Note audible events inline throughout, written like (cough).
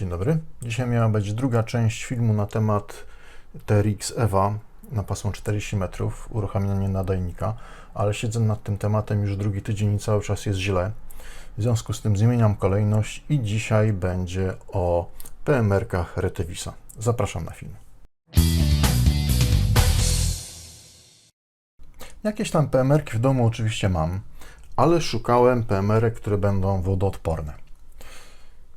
Dzień dobry. Dzisiaj miała być druga część filmu na temat TRX EVA na pasmo 40 metrów, uruchamianie nadajnika, ale siedzę nad tym tematem już drugi tydzień i cały czas jest źle. W związku z tym zmieniam kolejność i dzisiaj będzie o PMR-kach Retevisa. Zapraszam na film. Jakieś tam PMR-ki w domu oczywiście mam, ale szukałem PMR-ek, które będą wodoodporne.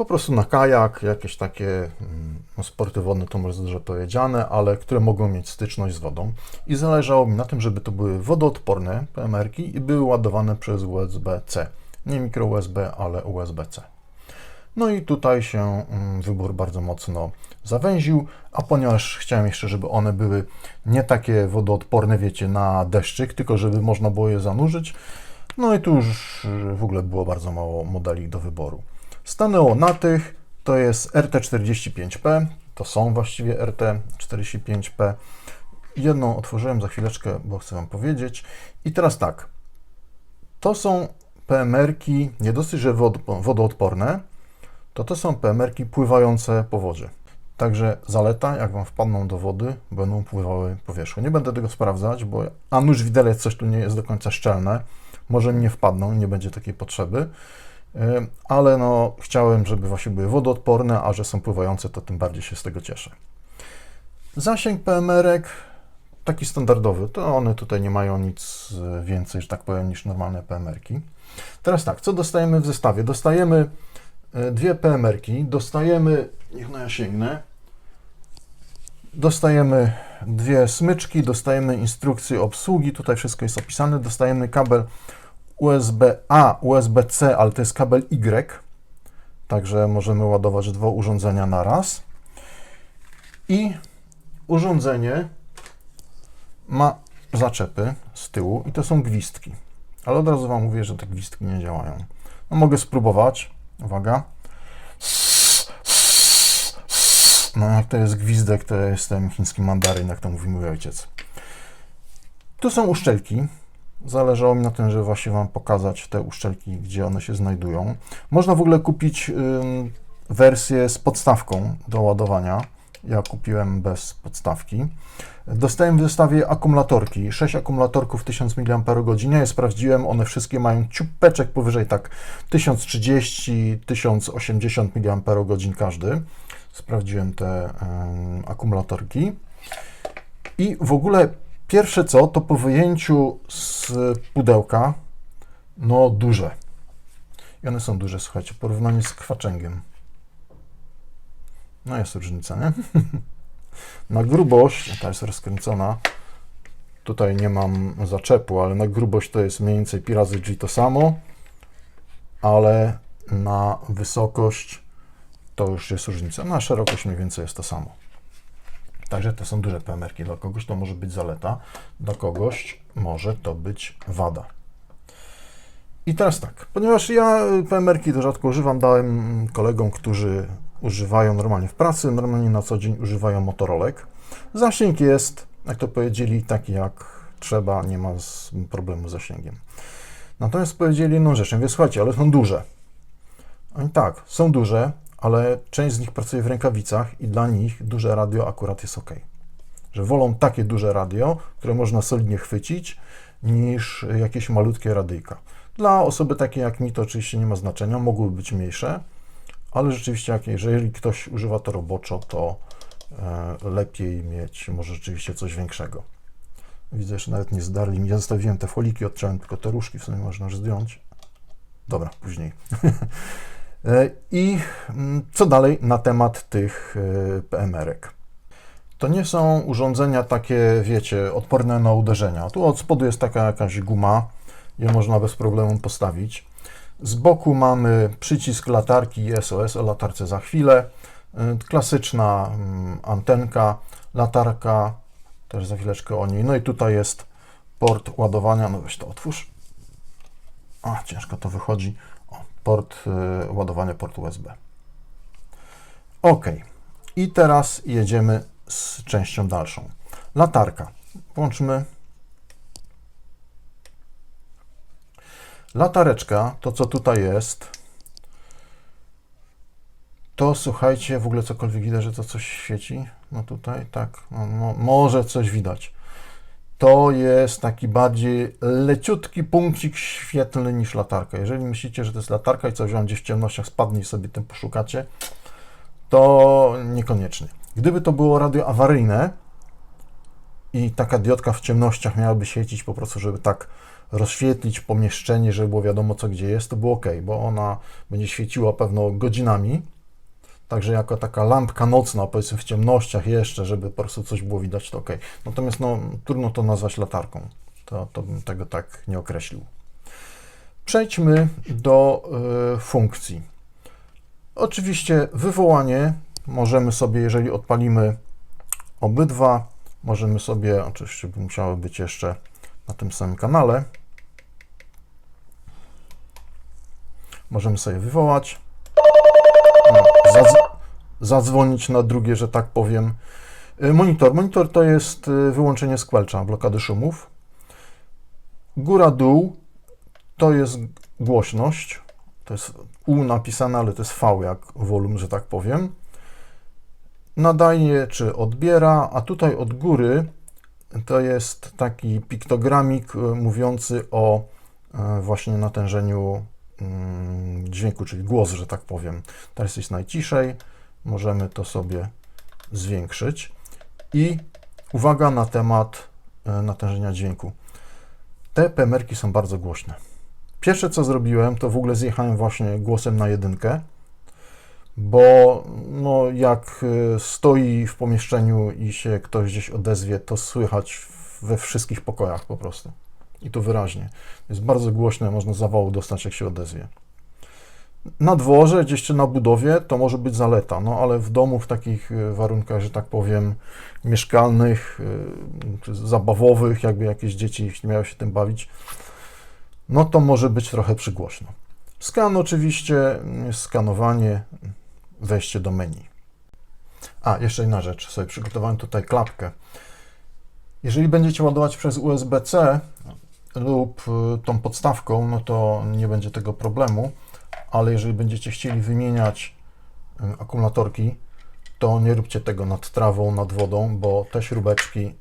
Po prostu na kajak, jakieś takie mm, no, sporty wodne, to może dobrze powiedziane, ale które mogą mieć styczność z wodą. I zależało mi na tym, żeby to były wodoodporne PMR-ki i były ładowane przez USB-C. Nie mikro USB, ale USB-C. No i tutaj się mm, wybór bardzo mocno zawęził, a ponieważ chciałem jeszcze, żeby one były nie takie wodoodporne, wiecie, na deszczyk, tylko żeby można było je zanurzyć, no i tu już w ogóle było bardzo mało modeli do wyboru. Stanęło na tych, to jest RT45P, to są właściwie RT45P. Jedną otworzyłem za chwileczkę, bo chcę Wam powiedzieć. I teraz tak, to są PMR-ki nie dosyć, że wodoodporne, to to są PMR-ki pływające po wodzie. Także zaleta, jak Wam wpadną do wody, będą pływały po wierzchu. Nie będę tego sprawdzać, bo a nóż widelec coś tu nie jest do końca szczelne. Może mi nie wpadną nie będzie takiej potrzeby. Ale no, chciałem, żeby właśnie były wodoodporne, a że są pływające, to tym bardziej się z tego cieszę. Zasięg PMR-ek taki standardowy, to one tutaj nie mają nic więcej, że tak powiem, niż normalne PMR-ki. Teraz tak, co dostajemy w zestawie? Dostajemy dwie PMR-ki, dostajemy, niech no ja sięgnę, dostajemy dwie smyczki, dostajemy instrukcję obsługi, tutaj wszystko jest opisane, dostajemy kabel USB-A, USB-C, ale to jest kabel Y, także możemy ładować dwa urządzenia na raz. I urządzenie ma zaczepy z tyłu i to są gwizdki. Ale od razu Wam mówię, że te gwizdki nie działają. No, mogę spróbować. Uwaga. No jak to jest gwizdek, to jestem chiński mandaryn, jak to mówi mój ojciec. Tu są uszczelki. Zależało mi na tym, żeby właśnie Wam pokazać te uszczelki, gdzie one się znajdują. Można w ogóle kupić wersję z podstawką do ładowania. Ja kupiłem bez podstawki. Dostałem w zestawie akumulatorki. 6 akumulatorków 1000 mAh. Ja sprawdziłem, one wszystkie mają ciupeczek powyżej tak 1030-1080 mAh każdy. Sprawdziłem te akumulatorki. I w ogóle Pierwsze co, to po wyjęciu z pudełka, no duże. I one są duże, słuchajcie, w porównaniu z kwaczęgiem. No jest różnica, nie? (laughs) na grubość, ta jest rozkręcona, tutaj nie mam zaczepu, ale na grubość to jest mniej więcej pi razy G to samo, ale na wysokość to już jest różnica. Na szerokość mniej więcej jest to samo. Także to są duże PMR-ki. Dla kogoś to może być zaleta, dla kogoś może to być wada. I teraz tak, ponieważ ja PMR-ki to rzadko używam, dałem kolegom, którzy używają normalnie w pracy, normalnie na co dzień używają motorolek. Zasięg jest, jak to powiedzieli, taki jak trzeba, nie ma problemu z zasięgiem. Natomiast powiedzieli jedną rzecz, mówię, słuchajcie, ale są duże. Oni tak, są duże, ale część z nich pracuje w rękawicach i dla nich duże radio akurat jest ok. Że wolą takie duże radio, które można solidnie chwycić, niż jakieś malutkie radyjka. Dla osoby takiej jak mi to oczywiście nie ma znaczenia, mogłyby być mniejsze, ale rzeczywiście, jak, jeżeli ktoś używa to roboczo, to e, lepiej mieć może rzeczywiście coś większego. Widzę, że nawet nie zdarli mi. Ja zostawiłem te foliki, odciąłem tylko te różki, w sumie można już zdjąć. Dobra, później. (laughs) E, I mm, co dalej na temat tych e, PMR-ek? To nie są urządzenia takie, wiecie, odporne na uderzenia. Tu od spodu jest taka jakaś guma, je można bez problemu postawić. Z boku mamy przycisk latarki SOS, o latarce za chwilę. E, klasyczna mm, antenka, latarka, też za chwileczkę o niej. No i tutaj jest port ładowania, no weź to otwórz. A, ciężko to wychodzi port y, ładowania portu USB. OK. I teraz jedziemy z częścią dalszą. Latarka. Włączmy. Latareczka, to co tutaj jest, To słuchajcie, w ogóle cokolwiek widać, że to coś świeci? No tutaj, tak, no, no, może coś widać. To jest taki bardziej leciutki punkcik świetlny niż latarka. Jeżeli myślicie, że to jest latarka i coś wam gdzieś w ciemnościach spadnie i sobie tym poszukacie, to niekoniecznie. Gdyby to było radio awaryjne i taka diodka w ciemnościach miałaby świecić po prostu, żeby tak rozświetlić pomieszczenie, żeby było wiadomo co gdzie jest, to było ok, bo ona będzie świeciła pewno godzinami, Także jako taka lampka nocna, powiedzmy w ciemnościach jeszcze, żeby po prostu coś było widać, to ok. Natomiast no, trudno to nazwać latarką. To, to bym tego tak nie określił. Przejdźmy do y, funkcji. Oczywiście wywołanie możemy sobie, jeżeli odpalimy obydwa, możemy sobie, oczywiście by musiały być jeszcze na tym samym kanale, możemy sobie wywołać zadz zadzwonić na drugie, że tak powiem. Y, monitor. Monitor to jest y, wyłączenie squelcha, blokady szumów. Góra-dół to jest głośność. To jest U napisane, ale to jest V jak wolum, że tak powiem. Nadaje czy odbiera, a tutaj od góry to jest taki piktogramik y, mówiący o właśnie natężeniu dźwięku, czyli głos, że tak powiem. Teraz jest najciszej, możemy to sobie zwiększyć. I uwaga na temat e, natężenia dźwięku. Te pemerki są bardzo głośne. Pierwsze co zrobiłem, to w ogóle zjechałem właśnie głosem na jedynkę, bo no, jak e, stoi w pomieszczeniu i się ktoś gdzieś odezwie, to słychać we wszystkich pokojach po prostu. I to wyraźnie. Jest bardzo głośne, można zawału dostać, jak się odezwie. Na dworze, gdzieś czy na budowie, to może być zaleta, no ale w domu, w takich e, warunkach, że tak powiem, mieszkalnych, e, czy zabawowych, jakby jakieś dzieci miały się tym bawić, no to może być trochę przygłośno. Skan oczywiście, skanowanie, wejście do menu. A, jeszcze inna rzecz, sobie przygotowałem tutaj klapkę. Jeżeli będziecie ładować przez USB-C, lub y, tą podstawką, no to nie będzie tego problemu, ale jeżeli będziecie chcieli wymieniać y, akumulatorki, to nie róbcie tego nad trawą, nad wodą, bo te śrubeczki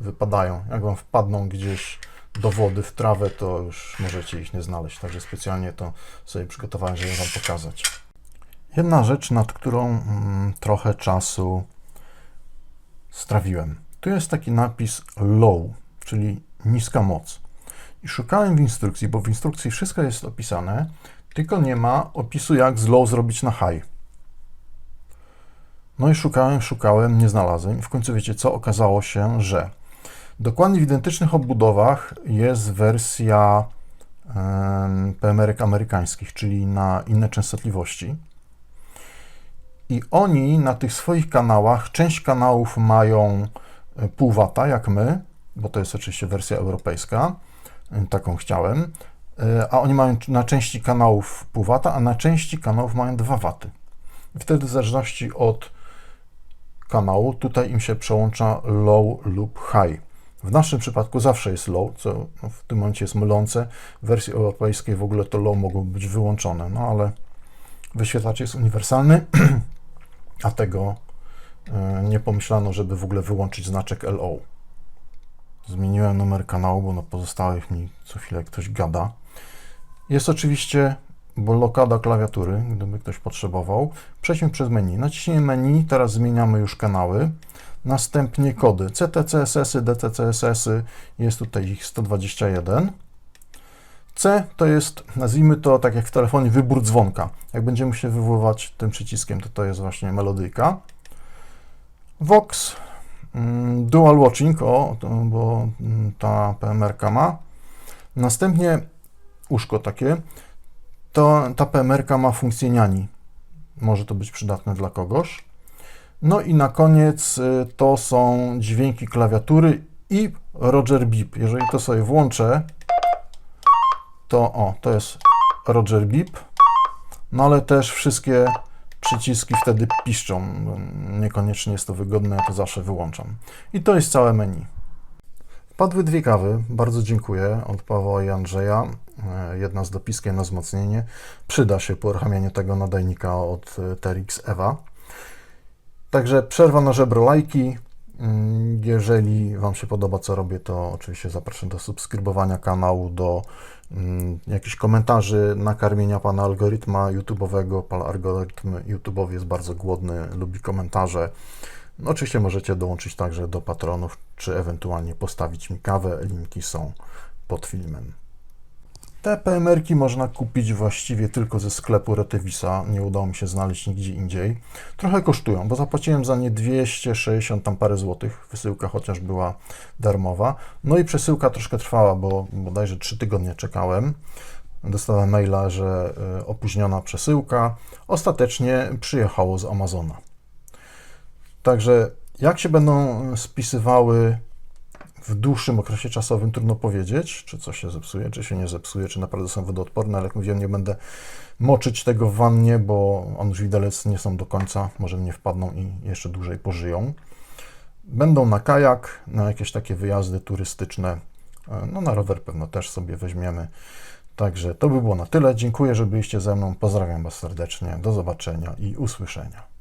wypadają. Jak Wam wpadną gdzieś do wody, w trawę, to już możecie ich nie znaleźć. Także specjalnie to sobie przygotowałem, żeby Wam pokazać. Jedna rzecz, nad którą mm, trochę czasu strawiłem. Tu jest taki napis low, czyli niska moc. I szukałem w instrukcji, bo w instrukcji wszystko jest opisane, tylko nie ma opisu, jak z low zrobić na high. No i szukałem, szukałem, nie znalazłem. I w końcu wiecie co? Okazało się, że dokładnie w identycznych obudowach jest wersja um, PMR amerykańskich, czyli na inne częstotliwości. I oni na tych swoich kanałach, część kanałów mają e, pół wata, jak my, bo to jest oczywiście wersja europejska, taką chciałem, e, a oni mają na części kanałów pół wata, a na części kanałów mają 2 waty. Wtedy w zależności od kanału, tutaj im się przełącza low lub high. W naszym przypadku zawsze jest low, co w tym momencie jest mylące. W wersji europejskiej w ogóle to low mogło być wyłączone, no ale wyświetlacz jest uniwersalny, (clears throat) a tego e, nie pomyślano, żeby w ogóle wyłączyć znaczek LO. Zmieniłem numer kanału, bo na pozostałych mi co chwilę ktoś gada. Jest oczywiście blokada klawiatury, gdyby ktoś potrzebował. Przejdźmy przez menu. Naciśnijmy menu, teraz zmieniamy już kanały. Następnie kody CTCSS-y, DTCSS-y, jest tutaj ich 121. C to jest, nazwijmy to tak jak w telefonie, wybór dzwonka. Jak będziemy się wywoływać tym przyciskiem, to to jest właśnie melodyjka. Vox dual watching, o, to, bo mm, ta PMR ma. Następnie uszko takie, to ta PMR ma funkcję niani. Może to być przydatne dla kogoś. No i na koniec y, to są dźwięki klawiatury i Roger Beep. Jeżeli to sobie włączę, to o, to jest Roger Beep. No ale też wszystkie przyciski wtedy piszczą. Niekoniecznie jest to wygodne, ja to zawsze wyłączam. I to jest całe menu. Padły dwie kawy, bardzo dziękuję, od Pawła i Andrzeja. e, jedna z dopiski, jedno wzmocnienie. Przyda się po uruchamianiu tego nadajnika od e, TRX EVA. Także przerwa na żebro lajki. Mm, Jeżeli Wam się podoba, co robię, to oczywiście zapraszam do subskrybowania kanału, do mm, jakichś komentarzy, nakarmienia Pana algorytma YouTube'owego. Pan algorytm YouTube'owy jest bardzo głodny, lubi komentarze. No, oczywiście możecie dołączyć także do patronów, czy ewentualnie postawić mi kawę. Linki są pod filmem. Te PMR-ki można kupić właściwie tylko ze sklepu Retevisa. Nie udało mi się znaleźć nigdzie indziej. Trochę kosztują, bo zapłaciłem za nie 260 tam parę złotych. Wysyłka chociaż była darmowa. No i przesyłka troszkę trwała, bo bodajże 3 tygodnie czekałem. Dostałem maila, że y, opóźniona przesyłka. Ostatecznie przyjechało z Amazona. Także jak się będą spisywały w dłuższym okresie czasowym, trudno powiedzieć, czy coś się zepsuje, czy się nie zepsuje, czy naprawdę są wodoodporne, ale jak mówiłem, nie będę moczyć tego w wannie, bo on widelec nie są do końca, może mnie wpadną i jeszcze dłużej pożyją. Będą na kajak, na jakieś takie wyjazdy turystyczne, e, no na rower pewno też sobie weźmiemy. Także to by było na tyle. Dziękuję, że byliście ze mną. Pozdrawiam Was serdecznie. Do zobaczenia i usłyszenia.